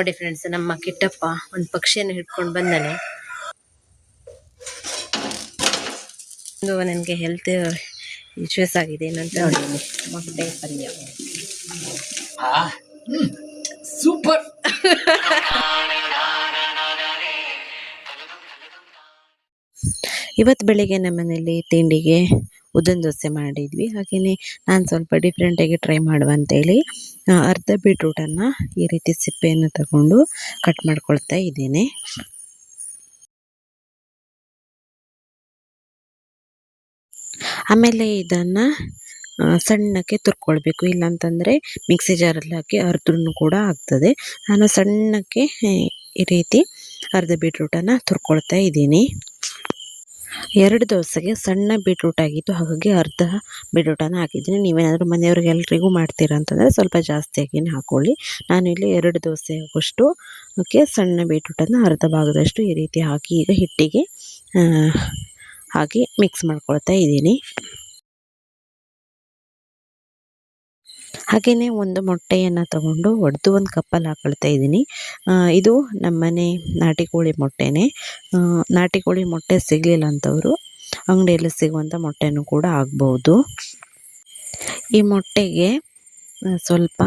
ನೋಡಿ ಫ್ರೆಂಡ್ಸ್ ನಮ್ಮ ಕಿಟ್ಟಪ್ಪ ಒಂದು ಪಕ್ಷಿಯನ್ನು ಹಿಡ್ಕೊಂಡು ಬಂದಾನೆ. ನನಗೆ ಹೆಲ್ತ್ ಇಶ್ಯೂಸ್ ಆಗಿದೆ. ಏನಂತ ನೋಡಿ ಮೊಟ್ಟೆ ಪಲ್ಯ. ಸೂಪರ್. ಇವತ್ತು ಬೆಳಿಗ್ಗೆ ನಮ್ಮ ಮನೇಲಿ ತಿಂಡಿಗೆ ಉದ್ದಿನ ದೋಸೆ ಮಾಡಿದ್ವಿ. ಹಾಗೆಯೇ ನಾನು ಸ್ವಲ್ಪ ಡಿಫ್ರೆಂಟಾಗಿ ಟ್ರೈ ಮಾಡುವ ಅಂತೇಳಿ ಅರ್ಧ ಬೀಟ್ರೂಟನ್ನು ಈ ರೀತಿ ಸಿಪ್ಪೆಯನ್ನು ತಗೊಂಡು ಕಟ್ ಮಾಡ್ಕೊಳ್ತಾ ಇದ್ದೇನೆ. ಆಮೇಲೆ ಇದನ್ನು ಸಣ್ಣಕ್ಕೆ ತುರ್ಕೊಳ್ಬೇಕು. ಇಲ್ಲಾಂತಂದರೆ ಮಿಕ್ಸಿ ಜಾರಲ್ಲಿ ಹಾಕಿ ಅರ್ದ್ರೂ ಕೂಡ ಆಗ್ತದೆ. ನಾನು ಸಣ್ಣಕ್ಕೆ ಈ ರೀತಿ ಅರ್ಧ ಬೀಟ್ರೂಟನ್ನು ತುರ್ಕೊಳ್ತಾ ಇದ್ದೀನಿ. ಎರಡು ದೋಸೆಗೆ ಸಣ್ಣ ಬೀಟ್ರೂಟ್ ಆಗಿತ್ತು. ಹಾಗಾಗಿ ಅರ್ಧ ಬೀಟ್ರೂಟನ್ನು ಹಾಕಿದ್ದೀನಿ. ನೀವೇನಾದರೂ ಮನೆಯವ್ರಿಗೆ ಎಲ್ರಿಗೂ ಮಾಡ್ತೀರಾ ಅಂತಂದರೆ ಸ್ವಲ್ಪ ಜಾಸ್ತಿಯಾಗಿಯೇ ಹಾಕ್ಕೊಳ್ಳಿ ನಾನು ಇಲ್ಲಿ ಎರಡು ದೋಸೆ ಆಗುವಷ್ಟು ಓಕೆ, ಸಣ್ಣ ಬೀಟ್ರೂಟನ್ನು ಅರ್ಧ ಭಾಗದಷ್ಟು ಈ ರೀತಿ ಹಾಕಿ ಈಗ ಹಿಟ್ಟಿಗೆ ಹಾಕಿ ಮಿಕ್ಸ್ ಮಾಡ್ಕೊಳ್ತಾ ಇದ್ದೀನಿ. ಹಾಗೆಯೇ ಒಂದು ಮೊಟ್ಟೆಯನ್ನು ತಗೊಂಡು ಒಡೆದು ಒಂದು ಕಪ್ಪಲ್ಲಿ ಹಾಕೊಳ್ತಾ ಇದ್ದೀನಿ. ಇದು ನಮ್ಮನೆ ನಾಟಿ ಕೋಳಿ ಮೊಟ್ಟೆನೇ. ನಾಟಿ ಕೋಳಿ ಮೊಟ್ಟೆ ಸಿಗಲಿಲ್ಲ ಅಂತವರು ಅಂಗಡಿಯಲ್ಲಿ ಸಿಗುವಂಥ ಮೊಟ್ಟೆನೂ ಕೂಡ ಆಗ್ಬೋದು ಈ ಮೊಟ್ಟೆಗೆ ಸ್ವಲ್ಪ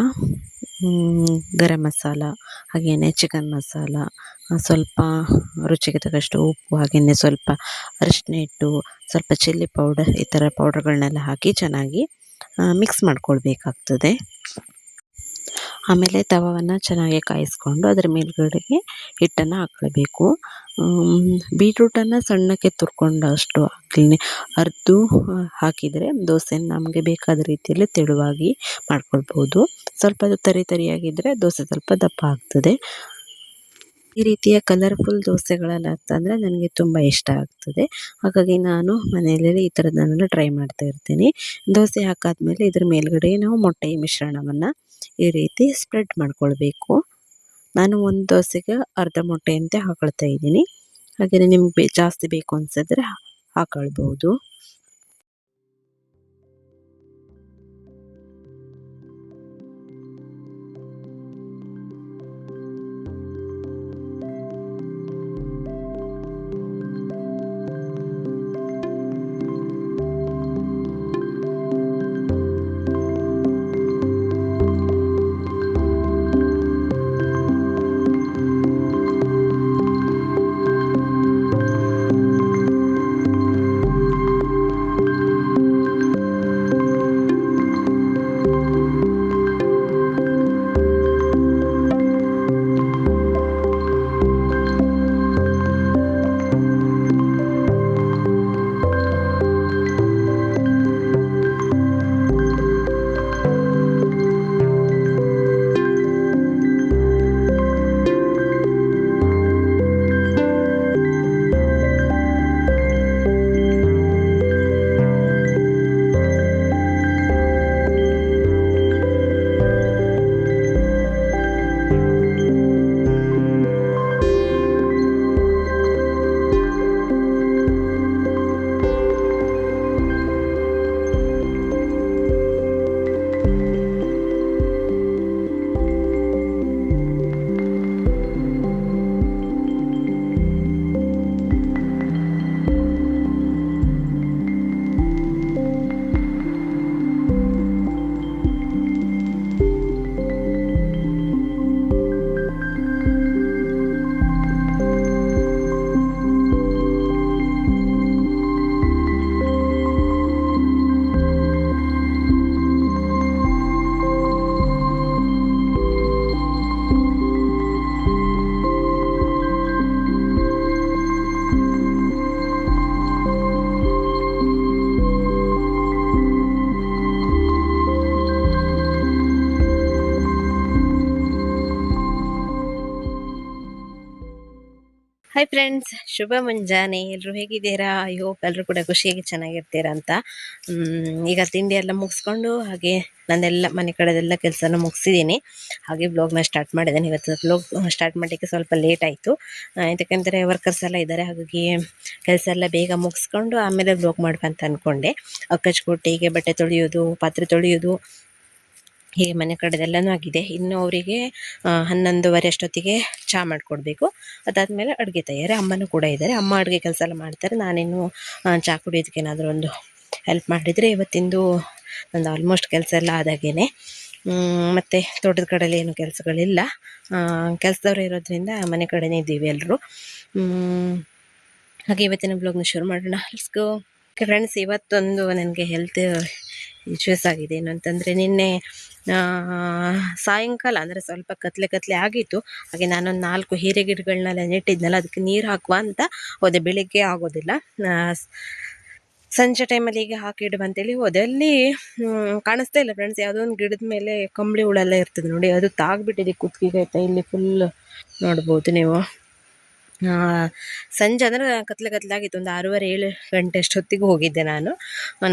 ಗರಂ ಮಸಾಲ ಹಾಗೆಯೇ ಚಿಕನ್ ಮಸಾಲ ಸ್ವಲ್ಪ ರುಚಿಗೆ ತಕ್ಕಷ್ಟು ಉಪ್ಪು ಹಾಗೆಯೇ ಸ್ವಲ್ಪ ಅರಿಶಿನ ಹಿಟ್ಟು, ಸ್ವಲ್ಪ ಚಿಲ್ಲಿ ಪೌಡರ್ ಈ ಥರ ಪೌಡರ್ಗಳನ್ನೆಲ್ಲ ಹಾಕಿ ಚೆನ್ನಾಗಿ ಮಿಕ್ಸ್ ಮಾಡ್ಕೊಳ್ಬೇಕಾಗ್ತದೆ. ಆಮೇಲೆ ತವವನ್ನು ಚೆನ್ನಾಗಿ ಕಾಯಿಸ್ಕೊಂಡು ಅದರ ಮೇಲ್ಗಡೆಗೆ ಹಿಟ್ಟನ್ನು ಹಾಕ್ಕೊಳ್ಬೇಕು. ಬೀಟ್ರೂಟನ್ನು ಸಣ್ಣಕ್ಕೆ ತುರ್ಕೊಂಡಷ್ಟು ಹಾಕಲಿ ಅರ್ದು ಹಾಕಿದರೆ ದೋಸೆ ನಮಗೆ ಬೇಕಾದ ರೀತಿಯಲ್ಲಿ ತೆಳುವಾಗಿ ಮಾಡ್ಕೊಳ್ಬೋದು. ಸ್ವಲ್ಪ ತರಿ ತರಿಯಾಗಿದ್ದರೆ ದೋಸೆ ಸ್ವಲ್ಪ ದಪ್ಪ ಆಗ್ತದೆ. ಈ ರೀತಿಯ ಕಲರ್ಫುಲ್ ದೋಸೆಗಳೆಲ್ಲ ಅಂತಂದರೆ ನನಗೆ ತುಂಬ ಇಷ್ಟ ಆಗ್ತದೆ. ಹಾಗಾಗಿ ನಾನು ಮನೆಯಲ್ಲಿ ಈ ಥರದ್ದನ್ನೆಲ್ಲ ಟ್ರೈ ಮಾಡ್ತಾ ಇರ್ತೀನಿ. ದೋಸೆ ಹಾಕಾದ್ಮೇಲೆ ಇದ್ರ ಮೇಲ್ಗಡೆ ನಾವು ಮೊಟ್ಟೆ ಮಿಶ್ರಣವನ್ನು ಈ ರೀತಿ ಸ್ಪ್ರೆಡ್ ಮಾಡ್ಕೊಳ್ಬೇಕು. ನಾನು ಒಂದು ದೋಸೆಗೆ ಅರ್ಧ ಮೊಟ್ಟೆಯಂತೆ ಹಾಕೊಳ್ತಾ ಇದ್ದೀನಿ. ಹಾಗೆಯೇ ನಿಮಗೆ ಜಾಸ್ತಿ ಬೇಕು ಅನಿಸಿದ್ರೆ ಹಾಕೊಳ್ಬೋದು. ಹಾಯ್ ಫ್ರೆಂಡ್ಸ್ ಶುಭ ಮುಂಜಾನೆ. ಎಲ್ಲರೂ ಹೇಗಿದ್ದೀರಾ? ಐ ಹೋಪ್ ಎಲ್ಲರೂ ಕೂಡ ಖುಷಿಯಾಗಿ ಚೆನ್ನಾಗಿರ್ತೀರಾ ಅಂತ. ಈಗ ತಿಂಡಿ ಎಲ್ಲ ಮುಗಿಸ್ಕೊಂಡು ಹಾಗೆ ನಂದೆಲ್ಲ ಮನೆ ಕಡೆದೆಲ್ಲ ಕೆಲಸನ ಮುಗಿಸಿದ್ದೀನಿ. ಹಾಗೆ ಬ್ಲಾಗ್ನ ಸ್ಟಾರ್ಟ್ ಮಾಡಿದ್ದೇನೆ. ಇವತ್ತು ಬ್ಲಾಗ್ ಸ್ಟಾರ್ಟ್ ಮಾಡಲಿಕ್ಕೆ ಸ್ವಲ್ಪ ಲೇಟ್ ಆಯಿತು. ಯಾಕಂದರೆ ವರ್ಕರ್ಸ್ ಎಲ್ಲ ಇದ್ದಾರೆ. ಹಾಗಾಗಿ ಕೆಲಸ ಎಲ್ಲ ಬೇಗ ಮುಗಿಸ್ಕೊಂಡು ಆಮೇಲೆ ಬ್ಲಾಗ್ ಮಾಡ್ಬೇಕಂತ ಅಂದ್ಕೊಂಡೆ ಅಕ್ಕಚ್ಕೋಟಿಗೆ ಬಟ್ಟೆ ತೊಳೆಯೋದು ಪಾತ್ರೆ ತೊಳೆಯೋದು ಹೀಗೆ ಮನೆ ಕಡೆದೆಲ್ಲನೂ ಆಗಿದೆ. ಇನ್ನು ಅವರಿಗೆ ಹನ್ನೊಂದುವರೆ ಅಷ್ಟೊತ್ತಿಗೆ ಚಹಾ ಮಾಡಿಕೊಡ್ಬೇಕು. ಅದಾದಮೇಲೆ ಅಡುಗೆ ತಯಾರಿ. ಅಮ್ಮನೂ ಕೂಡ ಇದ್ದಾರೆ. ಅಮ್ಮ ಅಡುಗೆ ಕೆಲಸ ಎಲ್ಲ ಮಾಡ್ತಾರೆ. ನಾನೇನು ಚಹಾ ಕುಡಿಯೋದಕ್ಕೆ ಏನಾದರೂ ಒಂದು ಹೆಲ್ಪ್ ಮಾಡಿದರೆ ಇವತ್ತಿಂದು ನಂದು ಆಲ್ಮೋಸ್ಟ್ ಕೆಲಸ ಎಲ್ಲ ಆದಾಗೇನೆ. ಮತ್ತು ತೋಟದ ಕಡೆಯಲ್ಲಿ ಏನು ಕೆಲಸಗಳಿಲ್ಲ. ಕೆಲಸದವ್ರು ಇರೋದ್ರಿಂದ ಮನೆ ಕಡೆನೇ ಇದ್ದೀವಿ ಎಲ್ಲರೂ ಹಾಗೆ ಇವತ್ತಿನ ಬ್ಲಾಗ್ನ ಶುರು ಮಾಡೋಣ. ಗೋ ಫ್ರೆಂಡ್ಸ್ ಇವತ್ತೊಂದು ನನಗೆ ಹೆಲ್ತ್ ಇಶ್ಯೂಸ್ ಆಗಿದೆ. ಏನು ಅಂತಂದರೆ ನಿನ್ನೆ ಸಾಯಂಕಾಲ, ಅಂದರೆ ಸ್ವಲ್ಪ ಕತ್ಲೆ ಕತ್ಲೆ ಆಗಿತ್ತು. ಹಾಗೆ ನಾನೊಂದು ನಾಲ್ಕು ಹೀರೆ ಗಿಡಗಳನ್ನೆಲ್ಲ ನೆಟ್ಟಿದ್ನಲ್ಲ, ಅದಕ್ಕೆ ನೀರು ಹಾಕುವ ಅಂತ ಹೋದೆ. ಬೆಳಿಗ್ಗೆ ಆಗೋದಿಲ್ಲ. ಸಂಜೆ ಟೈಮಲ್ಲಿ ಈಗ ಹಾಕಿಡುವ ಅಂತೇಳಿ ಹೋದೆ. ಅಲ್ಲಿ ಕಾಣಿಸ್ತಾ ಇಲ್ಲ ಫ್ರೆಂಡ್ಸ್ ಯಾವುದೋ ಒಂದು ಗಿಡದ ಮೇಲೆ ಕಂಬಳಿ ಹುಳೆಲ್ಲ ಇರ್ತದೆ ನೋಡಿ. ಅದು ತಾಗ್ಬಿಟ್ಟಿದೆ ಕುತ್ತಿಗೆ ಆಯ್ತಾ? ಇಲ್ಲಿ ಫುಲ್ ನೋಡ್ಬೋದು ನೀವು. ಸಂಜೆ ಅಂದರೆ ಕತ್ಲೆ ಕತ್ಲೆ ಆಗಿತ್ತು ಒಂದು ಆರೂವರೆ, ಏಳು ಗಂಟೆ ಅಷ್ಟೊತ್ತಿಗೆ ಹೋಗಿದ್ದೆ ನಾನು.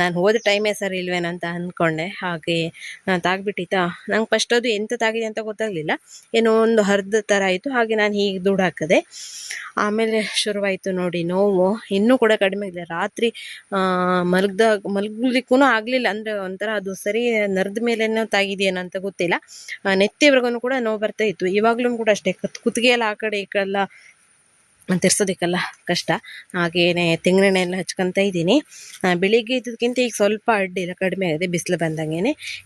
ನಾನು ಹೋದ ಟೈಮೇ ಸರಿ ಇಲ್ವೇನಂತ ಅಂದ್ಕೊಂಡೆ ಹಾಗೆ ತಾಗ್ಬಿಟ್ಟಿತ್ತಾ? ನಂಗೆ ಫಸ್ಟ್ ಅದು ಎಂತ ತಾಗಿದೆ ಅಂತ ಗೊತ್ತಾಗಲಿಲ್ಲ. ಏನೋ ಒಂದು ಹರಿದ ಥರ ಆಯಿತು. ಹಾಗೆ ನಾನು ಹೀಗೆ ದುಡ್ಡು ಹಾಕಿದೆ ಆಮೇಲೆ ಶುರುವಾಯಿತು ನೋಡಿ, ನೋವು. ಇನ್ನೂ ಕೂಡ ಕಡಿಮೆ ಇಲ್ಲ. ರಾತ್ರಿ ಮಲಗ್ದ ಮಲಗಲಿಕ್ಕೂ ಆಗಲಿಲ್ಲ. ಅಂದರೆ ಒಂಥರ ಅದು ಸರಿ ನರದ ಮೇಲೇನೋ ತಾಗಿದೆಯೇನೋ ಅಂತ ಗೊತ್ತಿಲ್ಲ. ನೆತ್ತಿವರೆಗೂ ಕೂಡ ನೋವು ಬರ್ತಾ ಇತ್ತು. ಇವಾಗಲೂ ಕೂಡ ಅಷ್ಟೇ. ಕತ್ ಕುತ್ತಿಗೆ ಎಲ್ಲ ಆ ಕಡೆ ಈ ಕಡೆ ಎಲ್ಲ ತಿರ್ಸೋದಕ್ಕೆಲ್ಲ ಕಷ್ಟ. ಹಾಗೇನೆ ತೆಂಗಿನೆಣ್ಣೆಯನ್ನು ಹಚ್ಕೊತ ಇದ್ದೀನಿ. ಬೆಳಿಗ್ಗೆ ಇದ್ದದಕ್ಕಿಂತ ಈಗ ಸ್ವಲ್ಪ ಅಡ್ಡಿಲ್ಲ ಕಡಿಮೆ ಆಗಿದೆ, ಬಿಸಿಲು ಬಂದಂಗೆ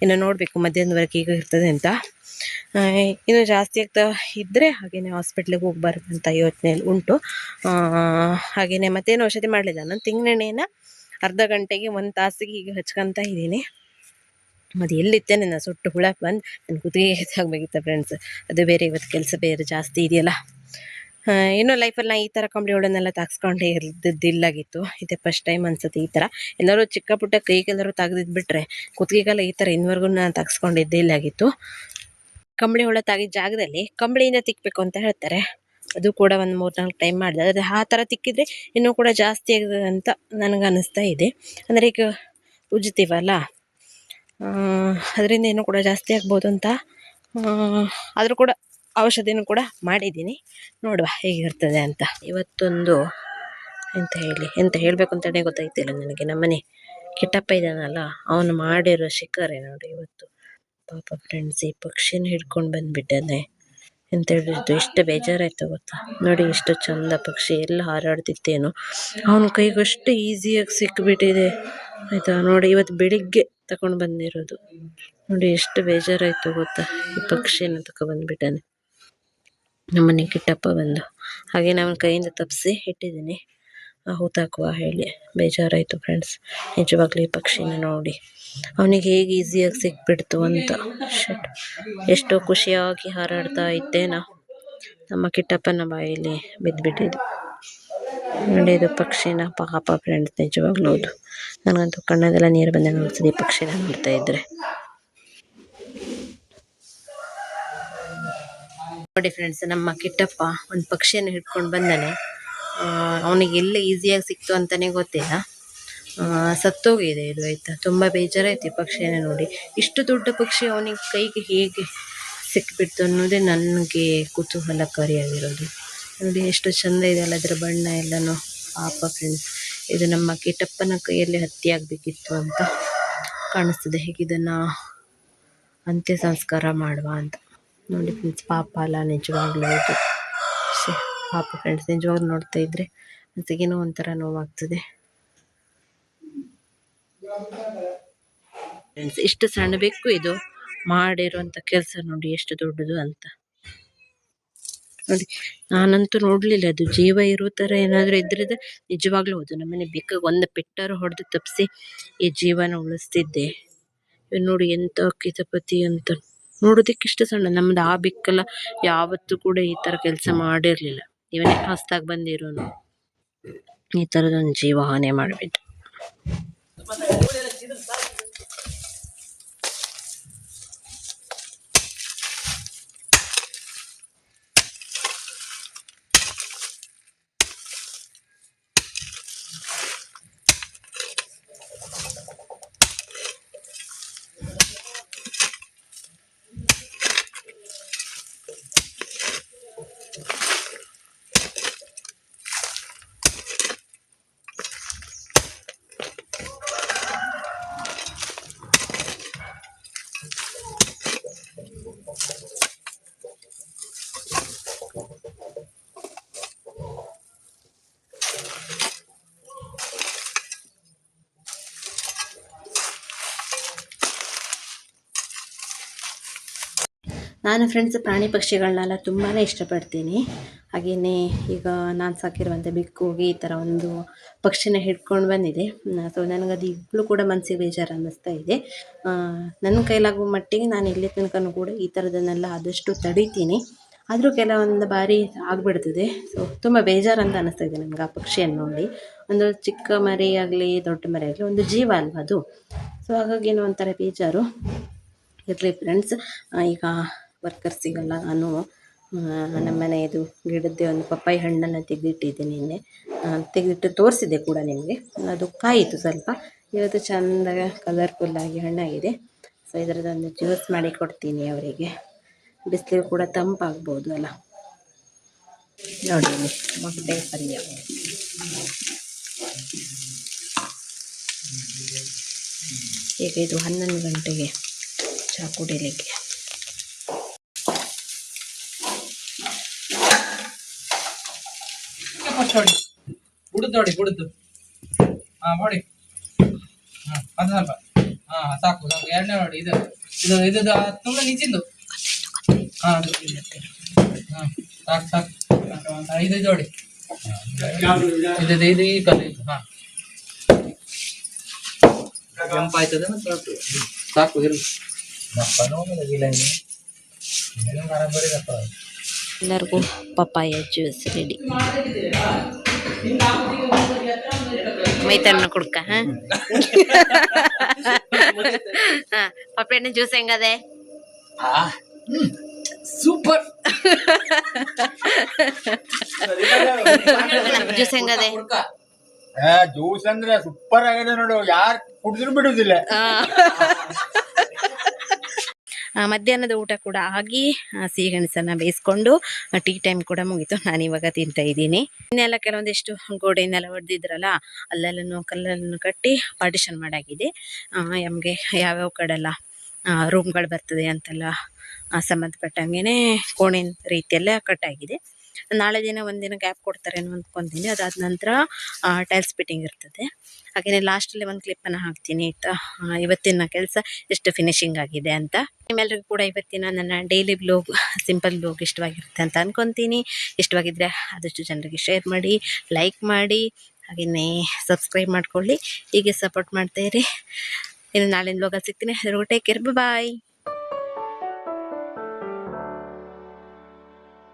ಇನ್ನು ನೋಡಬೇಕು ಮಧ್ಯಾಹ್ನದವರೆಗೆ ಈಗ ಇರ್ತದೆ ಅಂತ. ಇನ್ನು ಜಾಸ್ತಿ ಆಗ್ತಾ ಇದ್ದರೆ ಹಾಗೇನೆ ಹಾಸ್ಪಿಟ್ಲಿಗೆ ಹೋಗ್ಬಾರ್ದು ಅಂತ ಯೋಚನೆ ಉಂಟು. ಹಾಗೆಯೇ ಮತ್ತೇನು ಔಷಧಿ ಮಾಡಲಿಲ್ಲ. ನಾನು ತೆಂಗಿನೆಣ್ಣೆಯನ್ನು ಅರ್ಧ ಗಂಟೆಗೆ ಒಂದು ತಾಸಿಗೆ ಈಗ ಹಚ್ಕೊತ ಇದ್ದೀನಿ. ಮತ್ತು ಎಲ್ಲಿತ್ತೆ ನನ್ನ ಸುಟ್ಟು ಹುಳ ಬಂದು, ನನ್ನ ಕುತ್ತಿಗೆ ಆಗಬೇಕಿತ್ತು ಫ್ರೆಂಡ್ಸ್ ಅದು ಬೇರೆ ಇವತ್ತು ಕೆಲಸ ಬೇರೆ ಜಾಸ್ತಿ ಇದೆಯಲ್ಲ. ಇನ್ನು ಲೈಫಲ್ಲಿ ನಾ ಈ ಥರ ಕಂಬಳಿಗಳನ್ನೆಲ್ಲ ತಾಗಿಸ್ಕೊಂಡೇ ಇರ್ದಿದ್ದಿಲ್ಲಾಗಿತ್ತು. ಇದೆ ಫಸ್ಟ್ ಟೈಮ್ ಅನ್ಸುತ್ತೆ ಈ ಥರ ಎಲ್ಲರೂ ಚಿಕ್ಕ ಪುಟ್ಟ ಕೈಗೆಲ್ಲರೂ ತೆಗೆದಿದ್ಬಿಟ್ರೆ ಕುತ್ತಿಗೆಗೆಲ್ಲ ಈ ಥರ ಇನ್ನವರೆಗೂ ನಾನು ಇಲ್ಲ ಇಲ್ಲಾಗಿತ್ತು ಕಂಬಳಿ ಹುಳ ತಾಗಿದ ಜಾಗದಲ್ಲಿ ಕಂಬಳಿಯಿಂದ ತಿಕ್ಕಬೇಕು ಅಂತ ಹೇಳ್ತಾರೆ. ಅದು ಕೂಡ ಒಂದು ಮೂರು ನಾಲ್ಕು ಟೈಮ್ ಮಾಡಿದೆ. ಅದೇ ಆ ಥರ ತಿಕ್ಕಿದ್ರೆ ಇನ್ನೂ ಕೂಡ ಜಾಸ್ತಿ ಆಗ್ತದೆ ಅಂತ ನನಗೆ ಅನ್ನಿಸ್ತಾ ಇದೆ. ಅಂದರೆ ಈಗ ಉಜ್ತೀವಲ್ಲ? ಅದರಿಂದ ಇನ್ನೂ ಕೂಡ ಜಾಸ್ತಿ ಆಗ್ಬೋದು ಅಂತ. ಆದರೂ ಕೂಡ ಔಷಧಿನೂ ಕೂಡ ಮಾಡಿದ್ದೀನಿ. ನೋಡುವ ಹೇಗಿರ್ತದೆ ಅಂತ. ಇವತ್ತೊಂದು ಎಂತ ಹೇಳಿ, ಎಂತ ಹೇಳಬೇಕು ಅಂತಲೇ ಗೊತ್ತಾಗ್ತಿಲ್ಲ ನನಗೆ. ನಮ್ಮನೆ ಕಿಟ್ಟಪ್ಪ ಇದ್ದಾನಲ್ಲ, ಅವನು ಮಾಡಿರೋ ಶಿಕಾರಿ ನೋಡಿ ಇವತ್ತು. ಪಾಪ ಫ್ರೆಂಡ್ಸ್ ಈ ಪಕ್ಷಿನ ಹಿಡ್ಕೊಂಡು ಬಂದ್ಬಿಟ್ಟಾನೆ. ಎಂತ ಹೇಳಿದ್ದು, ಎಷ್ಟು ಬೇಜಾರಾಯ್ತು ಗೊತ್ತಾ? ನೋಡಿ ಎಷ್ಟು ಚಂದ ಪಕ್ಷಿ, ಎಲ್ಲ ಹಾರಾಡ್ತಿತ್ತೇನೋ. ಅವನ ಕೈಗಷ್ಟು ಈಸಿಯಾಗಿ ಸಿಕ್ಕಿಬಿಟ್ಟಿದೆ ಆಯಿತಾ? ನೋಡಿ ಇವತ್ತು ಬೆಳಿಗ್ಗೆ ತಗೊಂಡು ಬಂದಿರೋದು. ನೋಡಿ, ಎಷ್ಟು ಬೇಜಾರಾಯ್ತು ಗೊತ್ತಾ? ಈ ಪಕ್ಷಿನ ತಗೊಬಂದ್ಬಿಟ್ಟಾನೆ ನಮ್ಮನೆ ಕಿಟ್ಟಪ್ಪ ಬಂದು. ಹಾಗೆ ನಾನು ಕೈಯಿಂದ ತಪ್ಪಿಸಿ ಇಟ್ಟಿದ್ದೀನಿ. ಹೂತಾಕುವ ಹೇಳಿ. ಬೇಜಾರಾಯಿತು ಫ್ರೆಂಡ್ಸ್ ನಿಜವಾಗ್ಲೂ ಈ ಪಕ್ಷಿನ ನೋಡಿ. ಅವನಿಗೆ ಹೇಗೆ ಈಸಿಯಾಗಿ ಸಿಕ್ಬಿಡ್ತು ಅಂತ. ಶಟ್ ಎಷ್ಟೋ ಖುಷಿಯಾಗಿ ಹಾರಾಡ್ತಾ ಇದ್ದೇನ. ನಮ್ಮ ಕಿಟ್ಟಪ್ಪನ ಬಾಯಲ್ಲಿ ಬಿದ್ದುಬಿಟ್ಟಿದ್ದು ನೋಡಿ ಇದು ಪಕ್ಷಿನ ಪಾಪ ಫ್ರೆಂಡ್ಸ್ ನಿಜವಾಗ್ಲೂ ಹೌದು. ನನಗಂತೂ ಕಣ್ಣದೆಲ್ಲ ನೀರು ಬಂದಂಗೆ ಈ ಪಕ್ಷಿನ ನೋಡ್ತಾ ಇದ್ದರೆ ನೋಡಿ ಫ್ರೆಂಡ್ಸ್ ನಮ್ಮ ಕಿಟ್ಟಪ್ಪ ಒಂದು ಪಕ್ಷಿಯನ್ನು ಹಿಡ್ಕೊಂಡು ಬಂದಾನೆ. ಅವನಿಗೆ ಎಲ್ಲ ಈಸಿಯಾಗಿ ಸಿಕ್ತು ಅಂತಲೇ ಗೊತ್ತಿಲ್ಲ. ಸತ್ತೋಗಿದೆ ಇದು ಆಯಿತಾ? ತುಂಬ ಬೇಜಾರಾಯ್ತು ಈ ಪಕ್ಷಿಯನ್ನು ನೋಡಿ. ಇಷ್ಟು ದೊಡ್ಡ ಪಕ್ಷಿ ಅವನಿಗೆ ಕೈಗೆ ಹೇಗೆ ಸಿಕ್ಬಿಡ್ತು ಅನ್ನೋದೇ ನನಗೆ ಕುತೂಹಲಕಾರಿಯಾಗಿರೋದು. ನೋಡಿ, ಎಷ್ಟು ಚಂದ ಇದೆಯಲ್ಲ ಅದರ ಬಣ್ಣ ಎಲ್ಲನೂ. ಪಾಪ ಫ್ರೆಂಡ್ಸ್ ಇದು ನಮ್ಮ ಕಿಟ್ಟಪ್ಪನ ಕೈಯಲ್ಲಿ ಹತ್ಯೆ ಆಗಬೇಕಿತ್ತು ಅಂತ ಕಾಣಿಸ್ತದೆ. ಹೇಗಿದನ್ನು ಅಂತ್ಯ ಸಂಸ್ಕಾರ ಮಾಡುವ ಅಂತ. ನೋಡಿ ಫ್ರೆಂಡ್ಸ್ ಪಾಪ ಅಲ್ಲ, ನಿಜವಾಗ್ಲೂ ಇದು. ಪಾಪ ಫ್ರೆಂಡ್ಸ್ ನಿಜವಾಗ್ಲೂ ನೋಡ್ತಾ ಇದ್ರೆ ಮನಸ್ಸಿಗೇನೋ ಒಂಥರ ನೋವಾಗ್ತದೆ. ಫ್ರೆಂಡ್ಸ್ ಇಷ್ಟು ಸಣ್ಣ ಬೆಕ್ಕು ಇದು. ಮಾಡಿರುವಂಥ ಕೆಲಸ ನೋಡಿ ಎಷ್ಟು ದೊಡ್ಡದು ಅಂತ. ನೋಡಿ, ನಾನಂತೂ ನೋಡಲಿಲ್ಲ ಅದು ಜೀವ ಇರೋ ಥರ ಏನಾದರೂ ಇದ್ರಿದ್ರೆ ನಿಜವಾಗ್ಲೂ ಹೌದು. ನಮ್ಮನೆ ಬೆಕ್ಕಿಗೆ ಒಂದು ಪೆಟ್ಟಾರು ಹೊಡೆದು ತಪ್ಪಿಸಿ ಈ ಜೀವನ ಉಳಿಸ್ತಿದ್ದೆ. ನೋಡಿ ಎಂಥ ಕಿತಪತಿ ಅಂತ. ನೋಡೋದಕ್ಕೆ ಇಷ್ಟು ಸಣ್ಣ. ನಮ್ದು ಆ ಬಿಕ್ಕಲ್ಲ ಯಾವತ್ತೂ ಕೂಡ ಈ ಥರ ಕೆಲಸ ಮಾಡಿರಲಿಲ್ಲ. ಇವನೇ ಹೊಸ್ದಾಗಿ ಬಂದಿರೋನು. ಈ ಥರದೊಂದು ಜೀವ ಹಾನಿ ಮಾಡಿಬಿಟ್ಟು ನಾನು ಫ್ರೆಂಡ್ಸ್ ಪ್ರಾಣಿ ಪಕ್ಷಿಗಳನ್ನೆಲ್ಲ ತುಂಬಾ ಇಷ್ಟಪಡ್ತೀನಿ. ಹಾಗೆಯೇ ಈಗ ನಾನು ಸಾಕಿರುವಂಥ ಬಿಕ್ಕೋಗಿ ಈ ಥರ ಒಂದು ಪಕ್ಷಿನ ಹಿಡ್ಕೊಂಡು ಬಂದಿದೆ. ಸೊ ನನಗದು ಈಗಲೂ ಕೂಡ ಮನಸ್ಸಿಗೆ ಬೇಜಾರು ಅನ್ನಿಸ್ತಾ ಇದೆ ನನ್ನ ಕೈಲಾಗುವ ಮಟ್ಟಿಗೆ ನಾನು ಇಲ್ಲಿ ತನಕನೂ ಕೂಡ ಈ ಥರದನ್ನೆಲ್ಲ ಆದಷ್ಟು ತಡಿತೀನಿ. ಆದರೂ ಕೆಲವೊಂದು ಬಾರಿ ಆಗಿಬಿಡ್ತದೆ. ಸೊ ತುಂಬ ಬೇಜಾರು ಅಂತ ಅನ್ನಿಸ್ತಾ ಇದೆ ನನಗೆ ಆ ಪಕ್ಷಿಯನ್ನು ನೋಡಿ. ಒಂದು ಚಿಕ್ಕ ಮರಿ ಆಗಲಿ, ದೊಡ್ಡ ಮರಿ ಆಗಲಿ, ಒಂದು ಜೀವ ಅಲ್ವಾ ಅದು? ಸೊ ಹಾಗಾಗಿ ಏನೋ ಒಂಥರ ಬೇಜಾರು. ಇರಲಿ ಫ್ರೆಂಡ್ಸ್ ಈಗ ವರ್ಕರ್ಸಿಗೆಲ್ಲ ನಾನು ನಮ್ಮ ಮನೆಯದು ಗಿಡದ್ದೇ ಒಂದು ಪಪ್ಪಾಯಿ ಹಣ್ಣನ್ನು ತೆಗೆದಿಟ್ಟಿದ್ದೆ ನಿನ್ನೆ. ತೆಗೆದಿಟ್ಟು ತೋರಿಸಿದ್ದೆ ಕೂಡ ನಿಮಗೆ. ಅದು ಕಾಯಿತು ಸ್ವಲ್ಪ. ಇವತ್ತು ಚೆಂದ ಕಲರ್ಫುಲ್ಲಾಗಿ ಹಣ್ಣಾಗಿದೆ ಸೊ ಇದರದೊಂದು ಜ್ಯೂಸ್ ಮಾಡಿ ಕೊಡ್ತೀನಿ ಅವರಿಗೆ. ಬಿಸಿಲು ಕೂಡ ತಂಪಾಗ್ಬೋದು ಅಲ್ಲ. ನೋಡಿ ಮೊಟ್ಟೆ ಪಲ್ಯ. ಈಗ ಇದು ಹನ್ನೊಂದು ಗಂಟೆಗೆ ಚಾ ಕುಡಿಲಿಕ್ಕೆ ಹೊಡಿ ಉಡುದು ನೋಡಿ ಉಡುದು ಹಾ ನೋಡಿ ಹಾ, ಅದು ಸ್ವಲ್ಪ. ಹಾ, ಸಾಕು ಸಾಕು. ಎರಡನೇ ನೋಡಿ, ಇದು. ಇದು ಇದು ತುಂಬ ನಿಂಚಿಂದು ಹಾ. ಹಾ, ಸಾಕು ಸಾಕು. ಇದು ಹೊಡಿ ಇದು ಇದು ಈ ಕಲ್ಲು, ಇದು. ಹಾ. ಕೆಂಪಾಯ್ತದೆ ಮತ್ತೆ ಸಾಕು. ಬರೀ ಇರು ಎಲ್ಲರಿಗೂ ಪಪ್ಪಾಯ ಜ್ಯೂಸ್ ರೆಡಿ ಮೈತನ್ನ ಕುಡ್ಕ ಹಾ? ಪಪ್ಪಾಯಣ್ಣ ಜ್ಯೂಸ್ ಹೆಂಗದೆ? ಸೂಪರ್ ಜ್ಯೂಸ್ ಹೆಂಗದೆ? ಜ್ಯೂಸ್ ಅಂದ್ರೆ ಸೂಪರ್ ಆಗಿದೆ ನೋಡು. ಯಾರು ಕುಡಿದ್ರು ಬಿಡುದಿಲ್ಲ. ಮಧ್ಯಾಹ್ನದ ಊಟ ಕೂಡ ಆಗಿ ಸಿಹಿಗೆಣಸನ್ನ ಬೇಯಿಸ್ಕೊಂಡು ಟೀ ಟೈಮ್ ಕೂಡ ಮುಗೀತು. ನಾನು ಇವಾಗ ತಿಂತಾ ಇದ್ದೀನಿ. ಇನ್ನೆಲ್ಲ ಕೆಲವೊಂದಿಷ್ಟು ಗೋಡೆನೆಲ್ಲ ಹೊಡೆದಿದ್ರಲ್ಲ ಅಲ್ಲೆಲ್ಲನೂ ಕಲ್ಲನ್ನು ಕಟ್ಟಿ ಪಾರ್ಟಿಷನ್ ಮಾಡಾಗಿದೆ. ನಮಗೆ ಯಾವ್ಯಾವ ಕಡೆಲ್ಲ ರೂಮ್ಗಳು ಬರ್ತದೆ ಅಂತೆಲ್ಲ ಸಂಬಂಧಪಟ್ಟಂಗೆ ಕೋಣೆ ರೀತಿಯಲ್ಲೇ ಕಟ್ಟಾಗಿದೆ. ನಾಳೆ ದಿನ ಒಂದಿನ ಗ್ಯಾಪ್ ಕೊಡ್ತಾರೇನೋ ಅಂದ್ಕೊಂತೀನಿ ಅದಾದ ನಂತರ ಟೈಲ್ಸ್ ಫಿಟ್ಟಿಂಗ್ ಇರ್ತದೆ. ಹಾಗೆಯೇ ಲಾಸ್ಟಲ್ಲಿ ಒಂದು ಕ್ಲಿಪ್ಪನ್ನು ಹಾಕ್ತೀನಿ. ಆಯಿತಾ ಇವತ್ತಿನ ಕೆಲಸ ಎಷ್ಟು ಫಿನಿಶಿಂಗ್ ಆಗಿದೆ ಅಂತ. ನಿಮ್ಮೆಲ್ಲರಿಗೂ ಕೂಡ ಇವತ್ತಿನ ನನ್ನ ಡೈಲಿ ಬ್ಲೋಗ್ ಸಿಂಪಲ್ ಬ್ಲೋಗ್ ಇಷ್ಟವಾಗಿರುತ್ತೆ ಅಂತ ಅಂದ್ಕೊತೀನಿ ಇಷ್ಟವಾಗಿದ್ರೆ ಆದಷ್ಟು ಜನರಿಗೆ ಶೇರ್ ಮಾಡಿ ಲೈಕ್ ಮಾಡಿ ಹಾಗೆಯೇ ಸಬ್ಸ್ಕ್ರೈಬ್ ಮಾಡ್ಕೊಳ್ಳಿ. ಹೀಗೆ ಸಪೋರ್ಟ್ ಮಾಡ್ತಾ ಇರಿ. ಇನ್ನು ನಾಳಿನ ಬ್ಲಾಗಲ್ಲಿ ಸಿಗ್ತೀನಿ. Take care bye